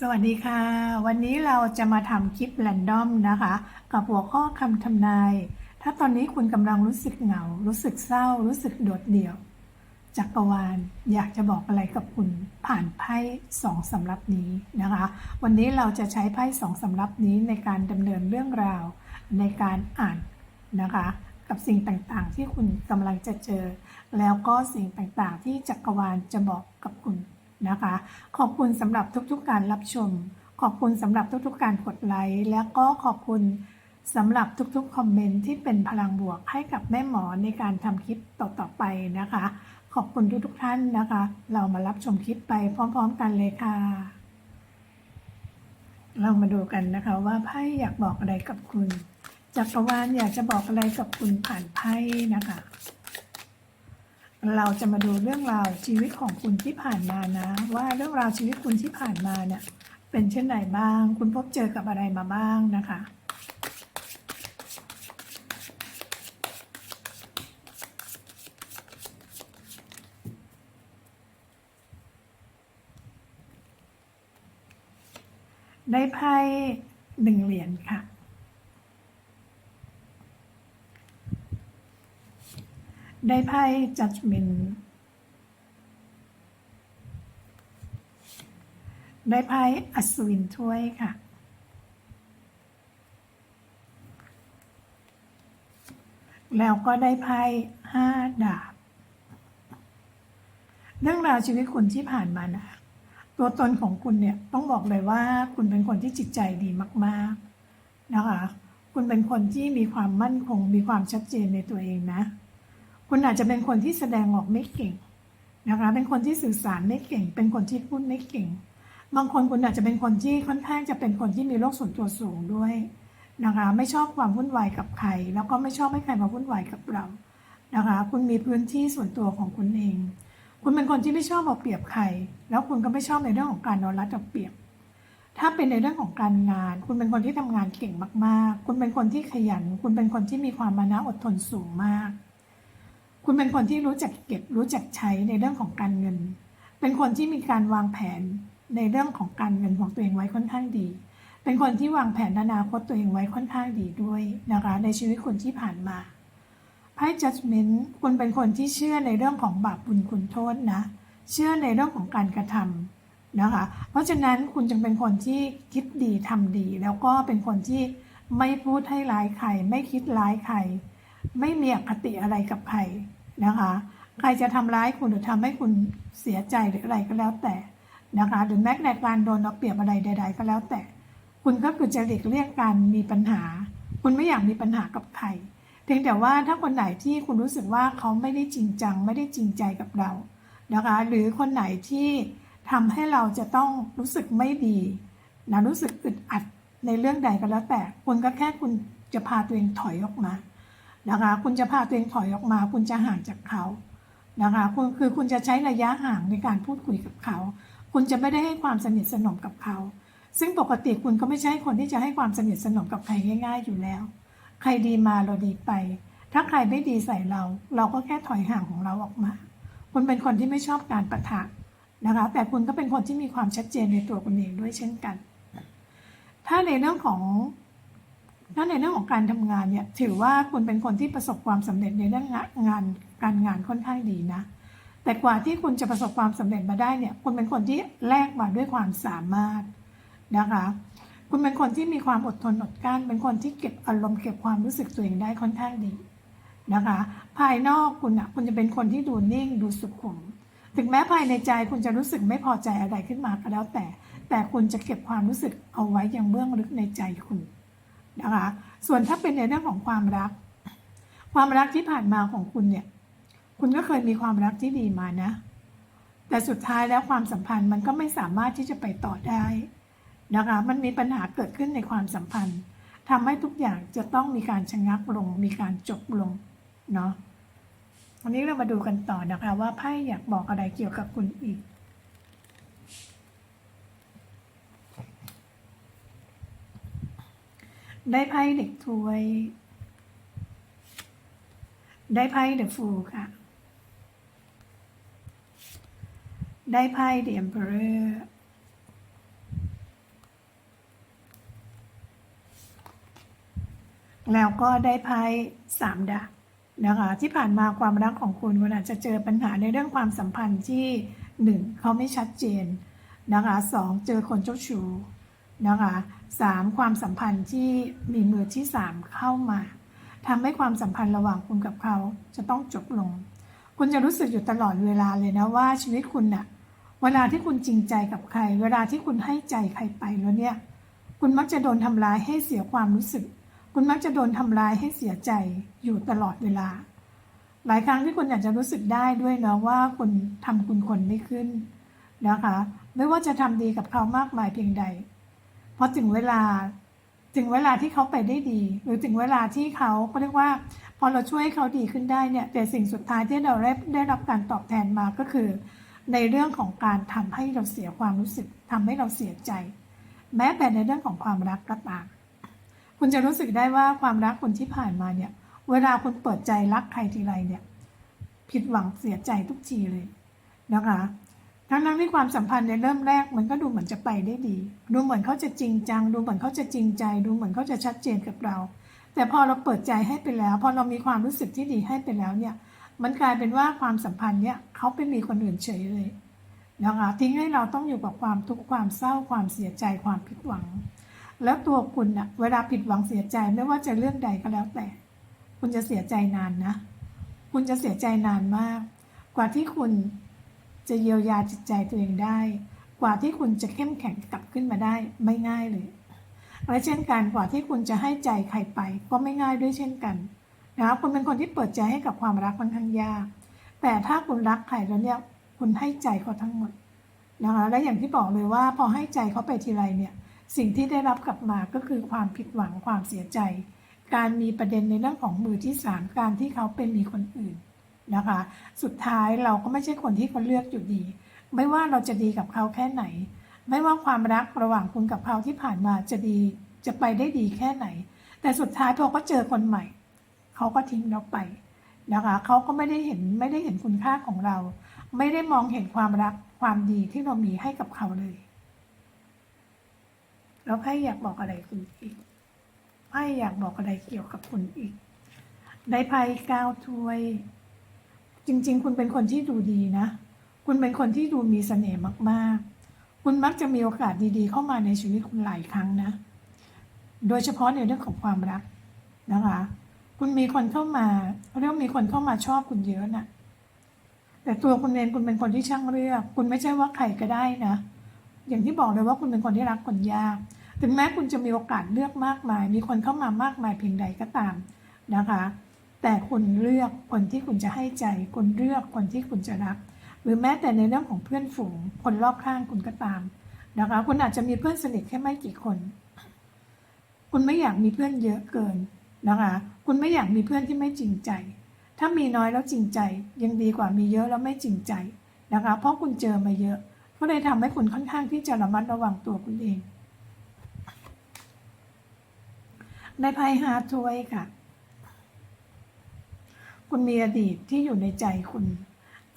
สวัสดีค่ะ วันนี้เราจะมาทำคลิปแรนดอมนะคะ กับหัวข้อคำทำนาย ถ้าตอนนี้คุณกำลังรู้สึกเหงา รู้สึกเศร้า รู้สึกโดดเดี่ยว จักรวาลอยากจะบอกอะไรกับคุณผ่านไพ่สองสำรับนี้นะคะ วันนี้เราจะใช้ไพ่สองสำรับนี้ในการดำเนินเรื่องราว ในการอ่านนะคะ กับสิ่งต่างๆ ที่คุณกำลังจะเจอ แล้วก็สิ่งต่างๆ ที่จักรวาลจะบอกกับคุณ นะคะ ขอบคุณสำหรับทุกๆการรับชม ขอบคุณสำหรับทุกๆการกดไลค์และก็ขอบคุณสำหรับทุกๆคอมเมนต์ที่เป็นพลังบวกให้กับแม่หมอในการทำคลิปต่อๆไปนะคะ ขอบคุณทุกๆท่านนะคะ เรามารับชมคลิปไปพร้อม ๆ กันเลยค่ะ เรามาดูกันนะคะว่าไพ่อยากบอกอะไรกับคุณจักรวาลอยากจะบอกอะไรกับคุณผ่านไพ่นะคะ เราจะมาดูเรื่องราวชีวิตของคุณที่ผ่านมานะ ว่าเรื่องราวชีวิตคุณที่ผ่านมาเนี่ยเป็นเช่นไรบ้าง คุณพบเจอกับอะไรมาบ้างนะคะได้ไพ่หนึ่งเหรียญค่ะ ได้ไพ่ judgment ได้ไพ่อัศวินถ้วยค่ะ แล้วก็ได้ไพ่ห้าดาบ เรื่องราวชีวิตคุณที่ผ่านมานะ ตัวตนของคุณเนี่ยต้องบอกเลยว่าคุณเป็นคนที่จิตใจดีมาก ๆ นะคะ คุณเป็นคนที่มีความมั่นคง มีความชัดเจนในตัวเองนะ คุณอาจจะเป็นคนที่แสดงออกไม่เก่งนะคะ เป็นคนที่สื่อสารไม่เก่ง เป็นคนที่พูดไม่เก่ง บางคนคุณอาจจะเป็นคนที่ค่อนข้างจะเป็นคนที่มีโรคส่วนตัวสูงด้วยนะคะ ไม่ชอบความวุ่นวายกับใคร แล้วก็ไม่ชอบให้ใครมาวุ่นวายกับเรา นะคะ คุณมีพื้นที่ส่วนตัวของคุณเอง คุณเป็นคนที่ไม่ชอบเอาเปรียบใคร แล้วคุณก็ไม่ชอบในเรื่องของการนอนรัดเอาเปรียบ ถ้าเป็นในเรื่องของการงาน คุณเป็นคนที่ทำงานเก่งมาก ๆ คุณเป็นคนที่ขยัน คุณเป็นคนที่มีความมานะอดทนสูงมาก คุณเป็นคนที่รู้จักเก็บรู้จักใช้ในเรื่องของการเงิน เป็นคนที่มีการวางแผนในเรื่องของการเงินของตัวเองไว้ค่อนข้างดี เป็นคนที่วางแผนอนาคตตัวเองไว้ค่อนข้างดีด้วยนะคะในชีวิตคุณที่ผ่านมาไพ่ judgment คุณเป็นคนที่เชื่อในเรื่องของบาปบุญคุณโทษนะ เชื่อในเรื่องของการกระทำนะคะ เพราะฉะนั้นคุณจึงเป็นคนที่คิดดีทำดี แล้วก็เป็นคนที่ไม่พูดให้ร้ายใคร ไม่คิดร้ายใคร ไม่มีอคติอะไรกับใคร นะคะ ใครจะทำร้ายคุณหรือทำให้คุณเสียใจหรืออะไรก็แล้วแต่นะคะหรือแม้ในการโดนเอาเปรียบอะไรใด ๆ ก็แล้วแต่ คุณก็คือจะหลีกเลี่ยงการมีปัญหา คุณไม่อยากมีปัญหากับใครเพียงแต่ว่าถ้าคนไหนที่คุณรู้สึกว่าเขาไม่ได้จริงจัง ไม่ได้จริงใจกับเรานะคะหรือคนไหนที่ทำให้เราจะต้องรู้สึกไม่ดีนะรู้สึกอึดอัดในเรื่องใดก็แล้วแต่ คุณก็แค่คุณจะพาตัวเองถอยออกมา นะคะ คุณจะพาตัวเองถอยออกมา คุณจะห่างจากเขานะคะคุณคือคุณจะใช้ระยะห่างในการพูดคุยกับเขา คุณจะไม่ได้ให้ความสนิทสนมกับเขา ซึ่งปกติคุณก็ไม่ใช่คนที่จะให้ความสนิทสนมกับใครง่าย ๆ อยู่แล้ว ใครดีมาเราดีไป ถ้าใครไม่ดีใส่เรา เราก็แค่ถอยห่างของเราออกมา คุณเป็นคนที่ไม่ชอบการประทะนะคะ แต่คุณก็เป็นคนที่มีความชัดเจนในตัวคุณเองด้วยเช่นกัน ถ้าในเรื่องของ ถ้าในเรื่องของการทำงานเนี่ยถือว่าคุณเป็นคนที่ประสบความสำเร็จในเรื่องงานการงานค่อนข้างดีนะ แต่กว่าที่คุณจะประสบความสำเร็จมาได้เนี่ยคุณเป็นคนที่แลกมาด้วยความสามารถนะคะ คุณเป็นคนที่มีความอดทนอดกลั้นเป็นคนที่เก็บอารมณ์เก็บความรู้สึกตัวเองได้ค่อนข้างดีนะคะ ภายนอกคุณอะคุณจะเป็นคนที่ดูนิ่งดูสุขุม ถึงแม้ภายในใจคุณจะรู้สึกไม่พอใจอะไรขึ้นมาก็แล้วแต่ แต่คุณจะเก็บความรู้สึกเอาไว้อย่างเบื้องลึกในใจคุณ นะคะ ส่วนถ้าเป็นในเรื่องของความรัก ความรักที่ผ่านมาของคุณเนี่ย คุณก็เคยมีความรักที่ดีมานะ แต่สุดท้ายแล้วความสัมพันธ์มันก็ไม่สามารถที่จะไปต่อได้นะคะ มันมีปัญหาเกิดขึ้นในความสัมพันธ์ทำให้ทุกอย่างจะต้องมีการชะงักลง มีการจบลง เนาะวันนี้เรามาดูกันต่อนะคะ ว่าไพ่อยากบอกอะไรเกี่ยวกับคุณอีก ได้ไพ่เด็กถ้วย ได้ไพ่เดอะฟูค่ะ ได้ไพ่เดอะเอมเปอเร์แล้วก็ได้ไพ่สามดานะคะที่ผ่านมาความรักของคุณมันอาจจะเจอปัญหาในเรื่องความสัมพันธ์ที่หนึ่งเขาไม่ชัดเจนนะคะสองเจอคนเจ้าชู้ นะคะสามความสัมพันธ์ที่มีมือที่สามเข้ามาทำให้ความสัมพันธ์ระหว่างคุณกับเขาจะต้องจบลง คุณจะรู้สึกอยู่ตลอดเวลาเลยนะว่าชีวิตคุณน่ะเวลาที่คุณจริงใจกับใคร เวลาที่คุณให้ใจใครไปแล้วเนี่ย คุณมักจะโดนทำร้ายให้เสียความรู้สึก คุณมักจะโดนทำร้ายให้เสียใจอยู่ตลอดเวลา หลายครั้งที่คุณอาจจะรู้สึกได้ด้วยเนาะว่าคุณทำคุณคนไม่ขึ้นนะคะ ไม่ว่าจะทำดีกับเขามากมายเพียงใด เพอถึงเวลาถึงเวลาที่เขาไปได้ดี หรือถึงเวลาที่เขาเขาเรียกว่า พอเราช่วยให้เขาดีขึ้นได้เนี่ยแต่สิ่งสุดท้ายที่เราได้ได้รับการตอบแทนมาก็คือ ในเรื่องของการทำให้เราเสียความรู้สึกทำให้เราเสียใจ แม้แต่ในเรื่องของความรักก็ตามคุณจะรู้สึกได้ว่าความรักคนที่ผ่านมาเนี่ย เวลาคุณเปิดใจรักใครทีไรเนี่ย ผิดหวังเสียใจทุกทีเลยนะคะ ทั้งนั้นที่ความสัมพันธ์ในเริ่มแรกมันก็ดูเหมือนจะไปได้ดี ดูเหมือนเขาจะจริงจัง ดูเหมือนเขาจะจริงใจ ดูเหมือนเขาจะชัดเจนกับเรา แต่พอเราเปิดใจให้ไปแล้ว พอเรามีความรู้สึกที่ดีให้ไปแล้วเนี่ย มันกลายเป็นว่าความสัมพันธ์เนี่ยเขาไปมีคนอื่นเฉยเลยนะคะทิ้งให้เราต้องอยู่กับความทุกข์ความเศร้าความเสียใจความผิดหวัง แล้วตัวคุณอะเวลาผิดหวังเสียใจไม่ว่าจะเรื่องใดก็แล้วแต่ คุณจะเสียใจนานนะ คุณจะเสียใจนานมาก กว่าที่คุณ จะเยียวยาจิตใจตัวเองได้ กว่าที่คุณจะเข้มแข็งกลับขึ้นมาได้ไม่ง่ายเลยและเช่นกันกว่าที่คุณจะให้ใจใครไป ก็ไม่ง่ายด้วยเช่นกันนะคะคุณเป็นคนที่เปิดใจให้กับความรักค่อนข้างยาก แต่ถ้าคุณรักใครแล้วเนี่ยคุณให้ใจเขาทั้งหมดนะคะและอย่างที่บอกเลยว่าพอให้ใจเขาไปทีไรเนี่ยสิ่งที่ได้รับกลับมาก็คือความผิดหวังความเสียใจ การมีประเด็นในเรื่องของมือที่สามการที่เขาเป็นมีคนอื่น นะคะ สุดท้ายเราก็ไม่ใช่คนที่เขาเลือกอยู่ดี ไม่ว่าเราจะดีกับเขาแค่ไหน ไม่ว่าความรักระหว่างคุณกับเขาที่ผ่านมาจะดีจะไปได้ดีแค่ไหน แต่สุดท้ายพอเขาเจอคนใหม่ เขาก็ทิ้งเราไปนะคะเขาก็ไม่ได้เห็นไม่ได้เห็นคุณค่าของเรา ไม่ได้มองเห็นความรักความดีที่เรามีให้กับเขาเลย แล้วไพ่อยากบอกอะไรคุณอีกไพ่อยากบอกอะไรเกี่ยวกับคุณอีก ได้ไพ่ก้าถ้วย จริง ๆ คุณเป็นคนที่ดูดีนะ คุณเป็นคนที่ดูมีเสน่ห์มากๆ คุณมักจะมีโอกาสดีๆ เข้ามาในชีวิตคุณหลายครั้งนะ โดยเฉพาะในเรื่องของความรักนะคะ คุณมีคนเข้ามาเรียกว่ามีคนเข้ามาชอบคุณเยอะนะ่ะ แต่ตัวคุณเองคุณเป็นคนที่ช่างเลือก คุณไม่ใช่ว่าใครก็ได้นะ อย่างที่บอกเลยว่าคุณเป็นคนที่รักคนยาก ถึงแม้คุณจะมีโอกาสเลือกมากมาย มีคนเข้ามามากมายเพียงใดก็ตามนะคะ แต่คุณเลือกคนที่คุณจะให้ใจ คุณเลือกคนที่คุณจะรัก หรือแม้แต่ในเรื่องของเพื่อนฝูง คนรอบข้างคุณก็ตามนะคะ คุณอาจจะมีเพื่อนสนิทแค่ไม่กี่คน คุณไม่อยากมีเพื่อนเยอะเกินนะคะ คุณไม่อยากมีเพื่อนที่ไม่จริงใจ ถ้ามีน้อยแล้วจริงใจ ยังดีกว่ามีเยอะแล้วไม่จริงใจนะคะ เพราะคุณเจอมาเยอะก็เลยทำให้คุณค่อนข้างที่จะระมัดระวังตัวคุณเอง ในไพ่ฮาร์ทวยค่ะ คุณมีอดีตที่อยู่ในใจคุณ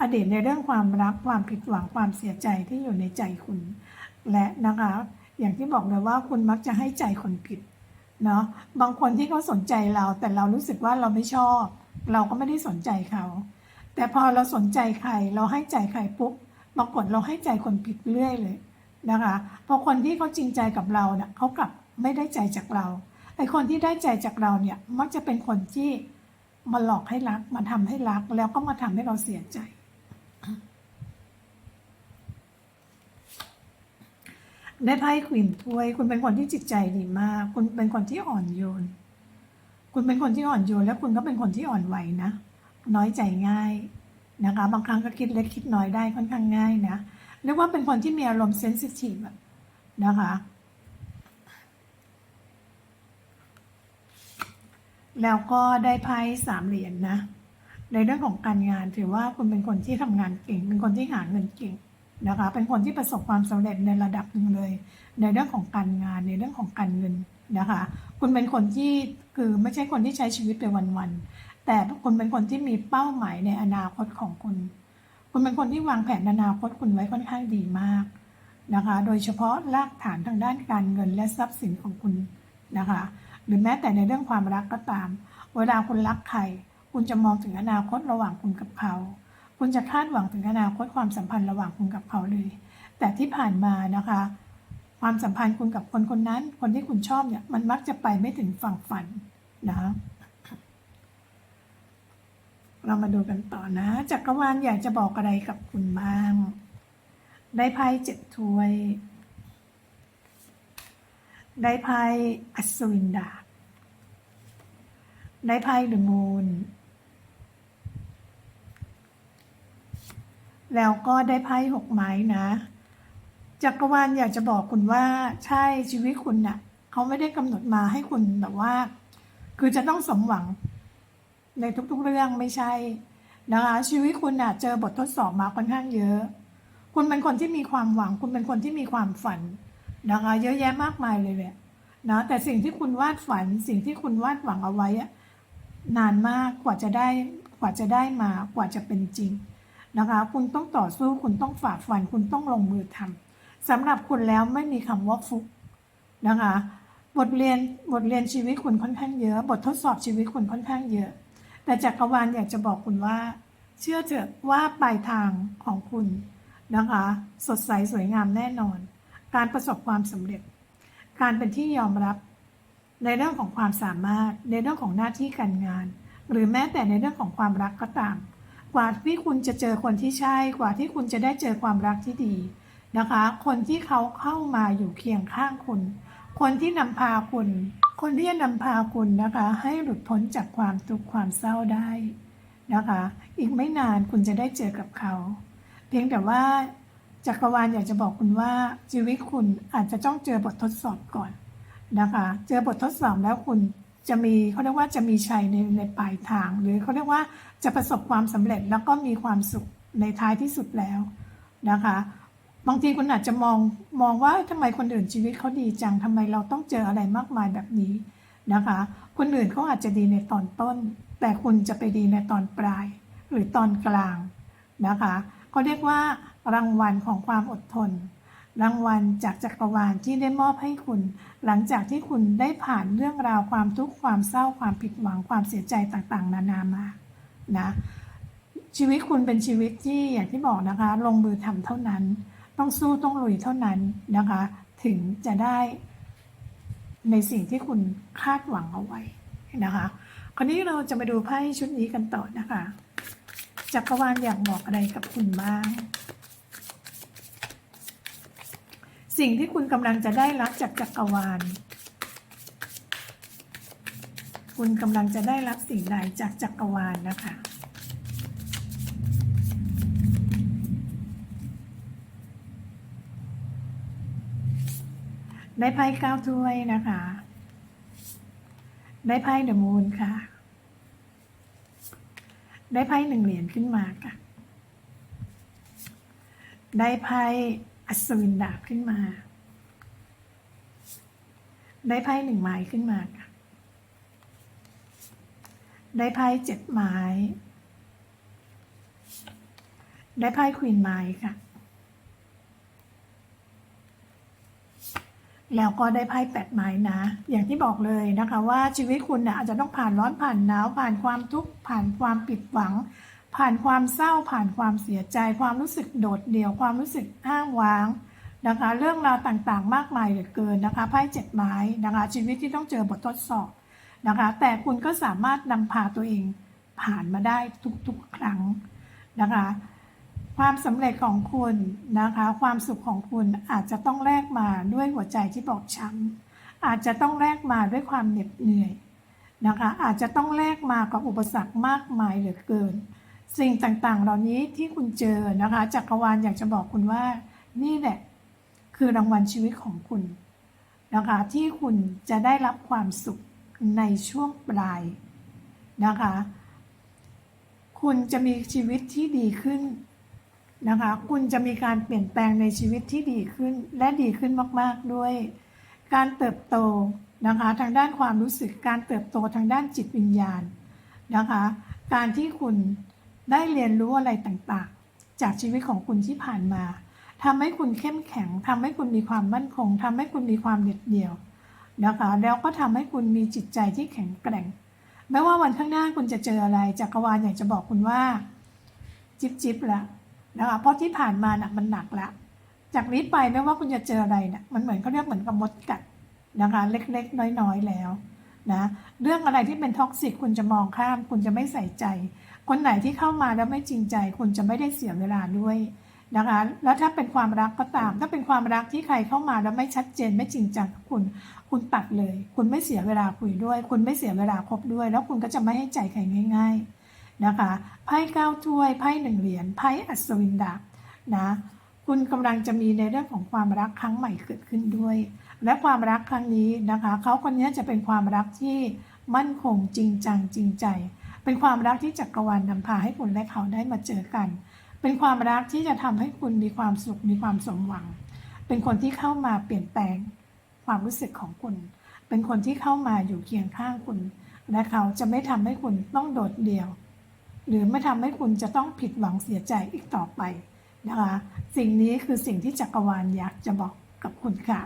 อดีตในเรื่องความรักความผิดหวังความเสียใจที่อยู่ในใจคุณ และนะคะ อย่างที่บอกเลยว่าคุณมักจะให้ใจคนผิดเนาะบางคนที่เขาสนใจเรา แต่เรารู้สึกว่าเราไม่ชอบ เราก็ไม่ได้สนใจเขา แต่พอเราสนใจใคร เราให้ใจใครปุ๊บปรากฏเราให้ใจคนผิดเรื่อยเลยนะคะพอคนที่เขาจริงใจกับเราเนี่ยเขากลับไม่ได้ใจจากเราไอคนที่ได้ใจจากเราเนี่ยมักจะเป็นคนที่ มาหลอกให้รัก มาทำให้รัก แล้วก็มาทำให้เราเสียใจ ได้ไพ่ขวินถ้วย คุณเป็นคนที่จิตใจดีมาก คุณเป็นคนที่อ่อนโยน คุณเป็นคนที่อ่อนโยน และคุณก็เป็นคนที่อ่อนไหวนะ น้อยใจง่ายนะคะ บางครั้งก็คิดเล็กคิดน้อยได้ค่อนข้างง่ายนะ เรียกว่าเป็นคนที่มีอารมณ์เซนซิทีฟนะคะ แล้วก็ได้ไพ่สามเหรียญนนะในเรื่องของการงานถือว่าคุณเป็นคนที่ทำงานเก่ง เป็นคนที่หาเงินเก่งนะคะ เป็นคนที่ประสบความสำเร็จในระดับหนึ่งเลย ในเรื่องของการงานในเรื่องของการเงินนะคะ คุณเป็นคนที่คือไม่ใช่คนที่ใช้ชีวิตไปวันๆแต่คุณเป็นคนที่มีเป้าหมายในอนาคตของคุณ คุณเป็นคนที่วางแผนอนาคตคุณไว้ค่อนข้างดีมากนะคะ โดยเฉพาะรากฐานทางด้านการเงินและทรัพย์สินของคุณนะคะ หรือแม้แต่ในเรื่องความรักก็ตาม เวลาคุณรักใคร คุณจะมองถึงอนาคตระหว่างคุณกับเขา คุณจะคาดหวังถึงอนาคตความสัมพันธ์ระหว่างคุณกับเขาเลย แต่ที่ผ่านมานะคะ ความสัมพันธ์คุณกับคนคนนั้น คนที่คุณชอบเนี่ย มันมักจะไปไม่ถึงฝั่งฝันนะเรามาดูกันต่อนะ จักรวาลอยากจะบอกอะไรกับคุณบ้าง ได้ไพ่เจ็ดถ้วย ได้ไพ่อัศวินดาบได้ไพ่เดอะมูนแล้วก็ได้ไพ่หกไม้นะ จักรวาลอยากจะบอกคุณว่าใช่ชีวิตคุณน่ะเขาไม่ได้กำหนดมาให้คุณแบบว่า คือจะต้องสมหวังในทุกๆเรื่องไม่ใช่นะคะชีวิตคุณน่ะเจอบททดสอบมาค่อนข้างเยอะ คุณเป็นคนที่มีความหวัง คุณเป็นคนที่มีความฝัน นะคะเยอะแยะมากมายเลยแหละนะแต่สิ่งที่คุณวาดฝันสิ่งที่คุณวาดหวังเอาไว้นานมากกว่าจะได้กว่าจะได้มากว่าจะเป็นจริงนะคะ คุณต้องต่อสู้คุณต้องฝ่าฟัน คุณต้องลงมือทำสำหรับคุณแล้วไม่มีคำว่าฟุกนะคะ บทเรียนบทเรียนชีวิตคุณค่อนข้างเยอะ บททดสอบชีวิตคุณค่อนข้างเยอะ แต่จักรวาลอยากจะบอกคุณว่า เชื่อเถอะว่าปลายทางของคุณนะคะ สดใสสวยงามแน่นอน การประสบความสำเร็จ การเป็นที่ยอมรับในเรื่องของความสามารถ ในเรื่องของหน้าที่การงาน หรือแม้แต่ในเรื่องของความรักก็ตาม กว่าที่คุณจะเจอคนที่ใช่ กว่าที่คุณจะได้เจอความรักที่ดีนะคะ คนที่เขาเข้ามาอยู่เคียงข้างคุณ คนที่นำพาคุณ คนที่จะนำพาคุณนะคะ ให้หลุดพ้นจากความทุกข์ความเศร้าได้นะคะ อีกไม่นานคุณจะได้เจอกับเขา เพียงแต่ว่า จักรวาลอยากจะบอกคุณว่าชีวิตคุณอาจจะต้องเจอบททดสอบก่อนนะคะ เจอบททดสอบแล้วคุณจะมีเขาเรียกว่าจะมีชัยในในปลายทาง หรือเขาเรียกว่าจะประสบความสำเร็จแล้วก็มีความสุขในท้ายที่สุดแล้วนะคะ บางทีคุณอาจจะมองมองว่าทำไมคนอื่นชีวิตเขาดีจังทำไมเราต้องเจออะไรมากมายแบบนี้นะคะ คนอื่นเขาอาจจะดีในตอนต้น แต่คุณจะไปดีในตอนปลาย หรือตอนกลางนะคะ เขาเรียกว่ารางวัลของความอดทน รางวัลจากจักรวาลที่ได้มอบให้คุณ หลังจากที่คุณได้ผ่านเรื่องราวความทุกข์ความเศร้าความผิดหวังความเสียใจต่างๆ นานามานะชีวิตคุณเป็นชีวิตที่อย่างที่บอกนะคะ ลงมือทำเท่านั้น ต้องสู้ต้องลุยเท่านั้นนะคะ ถึงจะได้ในสิ่งที่คุณคาดหวังเอาไว้นะคะ คราวนี้เราจะมาดูไพ่ชุดนี้กันต่อนะคะ จักรวาลอยากบอกอะไรกับคุณบ้าง สิ่งที่คุณกำลังจะได้รับจากจักรวาล คุณกำลังจะได้รับสิ่งใดจากจักรวาลนะคะได้ไพ่เก้าถ้วยนะคะ ได้ไพ่เดอะมูนค่ะ ได้ไพ่หนึ่งเหรียญขึ้นมาค่ะ ได้ไพ่อัศวินดาบขึ้นมา ได้ไพ่หนึ่งไม้ขึ้นมาค่ะ ได้ไพ่เจ็ดไม้ ได้ไพ่ควีนไม้ค่ะ แล้วก็ได้ไพ่แปดไม้นะ อย่างที่บอกเลยนะคะว่าชีวิตคุณนะอาจจะต้องผ่านร้อนผ่านหนาวผ่านความทุกข์ผ่านความผิดหวัง ผ่านความเศร้าผ่านความเสียใจ ความรู้สึกโดดเดี่ยวความรู้สึกอ้างว้างนะคะ เรื่องราวต่างๆ มากมายเหลือเกินนะคะไพ่เจ็ดไม้นะคะ ชีวิตที่ต้องเจอบททดสอบนะคะ แต่คุณก็สามารถนำพาตัวเองผ่านมาได้ทุกๆครั้งนะคะ ความสำเร็จของคุณนะคะ ความสุขของคุณอาจจะต้องแลกมาด้วยหัวใจที่บอบช้ำอาจจะต้องแลกมาด้วยความเหน็ดเหนื่อยนะคะอาจจะต้องแลกมากับอุปสรรคมากมายเหลือเกิน สิ่งต่างๆ เหล่านี้ที่คุณเจอนะคะจักรวาลอยากจะบอกคุณว่า นี่แหละคือรางวัลชีวิตของคุณนะคะที่คุณจะได้รับความสุขในช่วงปลายนะคะ คุณจะมีชีวิตที่ดีขึ้น นะคะ คุณจะมีการเปลี่ยนแปลงในชีวิตที่ดีขึ้นและดีขึ้นมาก ๆ ด้วย การเติบโตนะคะทางด้านความรู้สึกการเติบโตทางด้านจิตวิญญาณนะคะ การที่คุณได้เรียนรู้อะไรต่างๆ จากชีวิตของคุณที่ผ่านมาทำให้คุณเข้มแข็งทำให้คุณมีความมั่นคงทำให้คุณมีความเด็ดเดี่ยวนะคะ แล้วก็ทำให้คุณมีจิตใจที่แข็งแกร่งไม่ว่าวันข้างหน้าคุณจะเจออะไรจักรวาลอยากจะบอกคุณว่า จิบจิบละ นะคะเพราะที่ผ่านมาน่ะมันหนักละจากนี้ไปไม่ว่าคุณจะเจออะไรน่ะมันเหมือนเขาเรียกเหมือนกับมดกัดนะคะ เล็กๆ น้อยๆแล้วนะเรื่องอะไรที่เป็นท็อกซิกคุณจะมองข้าม คุณจะไม่ใส่ใจ คนไหนที่เข้ามาแล้วไม่จริงใจ คุณจะไม่ได้เสียเวลาด้วยนะคะ แล้วถ้าเป็นความรักก็ตาม ถ้าเป็นความรักที่ใครเข้ามาแล้วไม่ชัดเจนไม่จริงจังกับคุณ คุณตัดเลย คุณไม่เสียเวลาคุยด้วย คุณไม่เสียเวลาคบด้วย แล้วคุณก็จะไม่ให้ใจใครง่าย ๆ นะคะไพ่เก้าถ้วยไพ่หนึ่งเหรียญไพ่อัศวินดาบนะคุณกำลังจะมีในเรื่องของความรักครั้งใหม่เกิดขึ้นด้วย และความรักครั้งนี้นะคะเขาคนนี้จะเป็นความรักที่มั่นคงจริงจังจริงใจ เป็นความรักที่จักรวาลนำพาให้คุณและเขาได้มาเจอกัน เป็นความรักที่จะทำให้คุณมีความสุขมีความสมหวัง เป็นคนที่เข้ามาเปลี่ยนแปลงความรู้สึกของคุณ เป็นคนที่เข้ามาอยู่เคียงข้างคุณ และเขาจะไม่ทำให้คุณต้องโดดเดี่ยว หรือไม่ทำให้คุณจะต้องผิดหวังเสียใจอีกต่อไปนะคะ สิ่งนี้คือสิ่งที่จักรวาลอยากจะบอกกับคุณค่ะ